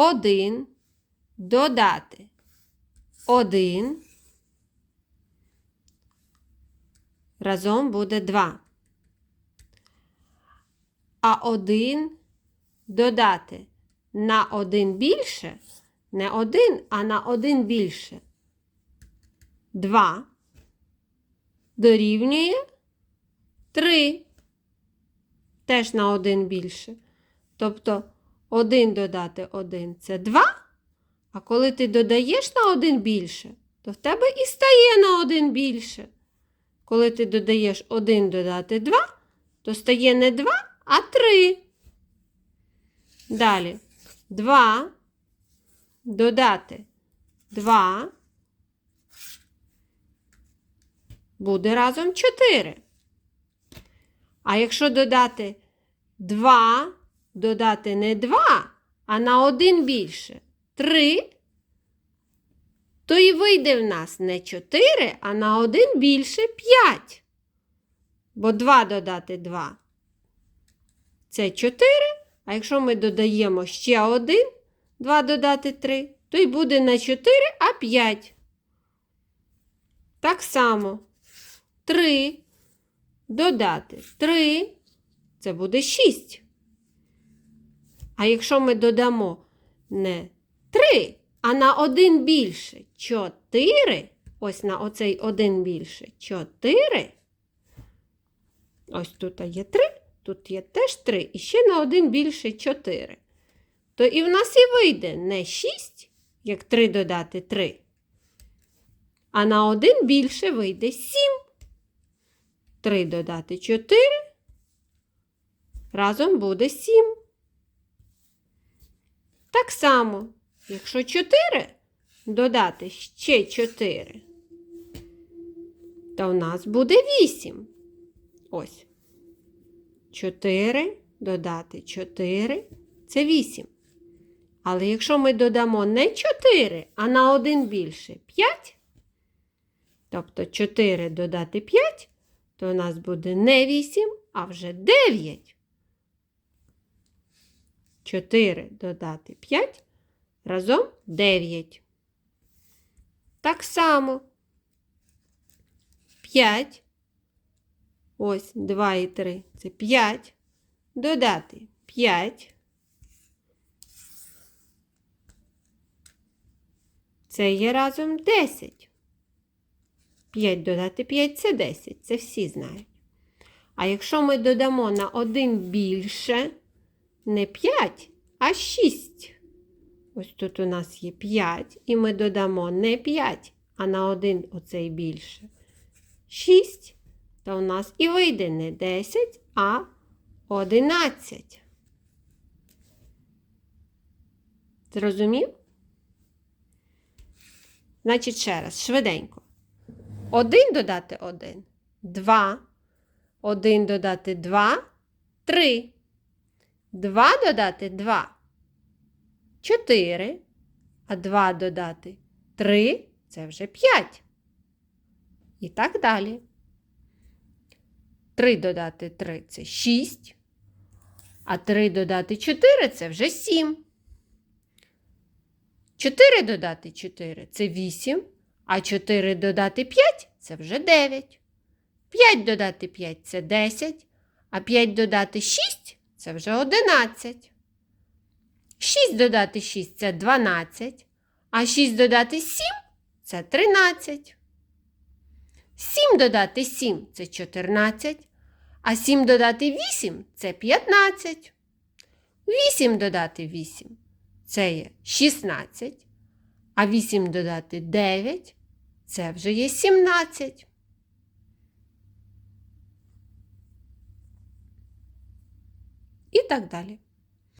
1 додати 1 разом буде 2. А 1 додати на 1 більше, не 1, а на 1 більше. 2 дорівнює 3. Теж на 1 більше. Тобто 1 додати 1 це 2. А коли ти додаєш на 1 більше, то в тебе і стає на 1 більше. Коли ти додаєш 1 додати 2, то стає не 2, а 3. Далі 2 додати 2 буде разом 4. А якщо додати 2, додати не 2, а на 1 більше 3, то і вийде в нас не 4, а на 1 більше 5. Бо 2 додати 2 це 4. А якщо ми додаємо ще 1, 2 додати 3, то й буде не 4, а 5. Так само 3 додати 3, це буде 6. А якщо ми додамо не 3, а на 1 більше 4, ось на оцей 1 більше 4, ось тут є 3, тут є теж 3, і ще на 1 більше 4. То і в нас і вийде не 6, як 3 додати 3, а на 1 більше вийде 7. 3 додати 4, разом буде 7. Так само, якщо 4 додати ще 4, то в нас буде 8. Ось. 4 додати 4 це 8. Але якщо ми додамо не 4, а на 1 більше 5, тобто 4 додати 5, то у нас буде не 8, а вже 9. 4 додати 5 разом 9. Так само 5. Ось 2 і 3. Це 5. Додати 5. Це є разом 10. 5 додати 5 це 10. Це всі знають. А якщо ми додамо на 1 більше, не 5, а 6. Ось тут у нас є 5, і ми додамо не 5, а на 1 оцей більше. 6, то у нас і вийде не 10, а 11. Зрозумів? Значить, ще раз, швиденько. 1 додати 1, 2. 1 додати 2, 3. 2 додати 2, 4. А 2 додати 3 це вже 5. І так далі. 3 додати 3 це 6. А 3 додати 4 це вже 7. 4 додати 4 це 8. А 4 додати 5 це вже 9. 5 додати 5 це 10. А 5 додати 6 це вже 11. 6 додати 6 це 12. А 6 додати 7 це 13. 7 додати 7 це 14. А 7 додати 8 це 15. 8 додати 8 це є 16. А 8 додати 9 це вже є 17. І так далі.